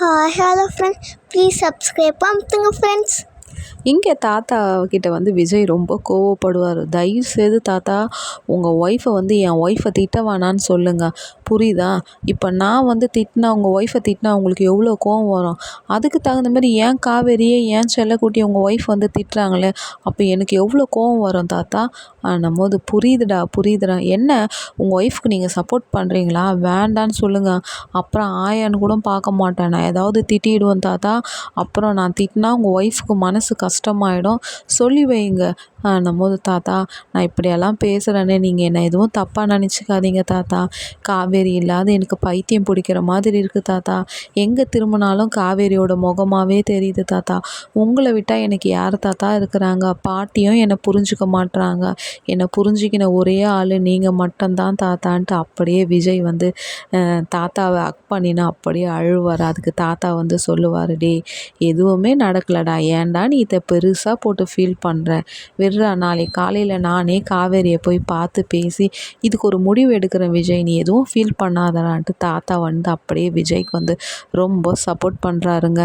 Hi hello friends please subscribe அமுத்துங்க friends இங்கே தாத்தா கிட்ட வந்து விஜய் ரொம்ப கோவப்படுவார். தயவு செய்து தாத்தா உங்கள் ஒய்ஃபை வந்து என் ஒய்ஃபை திட்ட வேணான்னு சொல்லுங்கள் புரியுதா? இப்போ நான் வந்து திட்டினா உங்கள் ஒய்ஃபை திட்டினா உங்களுக்கு எவ்வளோ கோவம் வரும்? அதுக்கு தகுந்த மாதிரி ஏன் காவேரியே ஏன் செல்லக்குட்டி உங்கள் ஒய்ஃப் வந்து திட்டுறாங்களே அப்போ எனக்கு எவ்வளோ கோவம் வரும் தாத்தா? நம்ம புரியுதுடா புரியுதுடா. என்ன உங்கள் ஒய்ஃப்க்கு நீங்கள் சப்போர்ட் பண்ணுறீங்களா வேண்டான்னு சொல்லுங்கள் அப்புறம் ஆயான்னு கூட பார்க்க மாட்டேன். நான் ஏதாவது திட்டிடுவேன் தாத்தா. அப்புறம் நான் திட்டினா உங்கள் ஒய்ஃப்க்கு மனசு கஷ்டமாயிடும். சொல்லி வைங்க. நம்மது தாத்தா நான் இப்படியெல்லாம் பேசுகிறேனே நீங்கள் என்ன எதுவும் தப்பாக நினச்சிக்காதீங்க தாத்தா. காவேரி இல்லாத எனக்கு பைத்தியம் பிடிக்கிற மாதிரி இருக்குது தாத்தா. எங்கே திரும்பினாலும் காவேரியோட முகமாகவே தெரியுது தாத்தா. உங்களை விட்டால் எனக்கு யார் தாத்தா இருக்கிறாங்க? பாட்டியும் என்னை புரிஞ்சுக்க மாட்டுறாங்க என்னை புரிஞ்சுக்கின ஒரே ஆள் நீங்கள் மட்டும்தான் தாத்தான்ட்டு அப்படியே விஜய் வந்து தாத்தாவை அக் பண்ணினா அப்படியே அழுவார். அதுக்கு தாத்தா வந்து சொல்லுவார் டே எதுவுமே நடக்கலடா. ஏன்டா நீ இதை பெருசாக போட்டு ஃபீல் பண்ணுற விடுறா நாளைக்கு காலையில் நானே காவேரியை போய் பார்த்து பேசி இதுக்கு ஒரு முடிவு எடுக்கிறேன் விஜய். நீ எதுவும் ஃபீல் ஃபீல் பண்ணாதடான்ட்டு தாத்தா வந்து அப்படியே விஜய்க்கு வந்து ரொம்ப சப்போர்ட் பண்ணுறாருங்க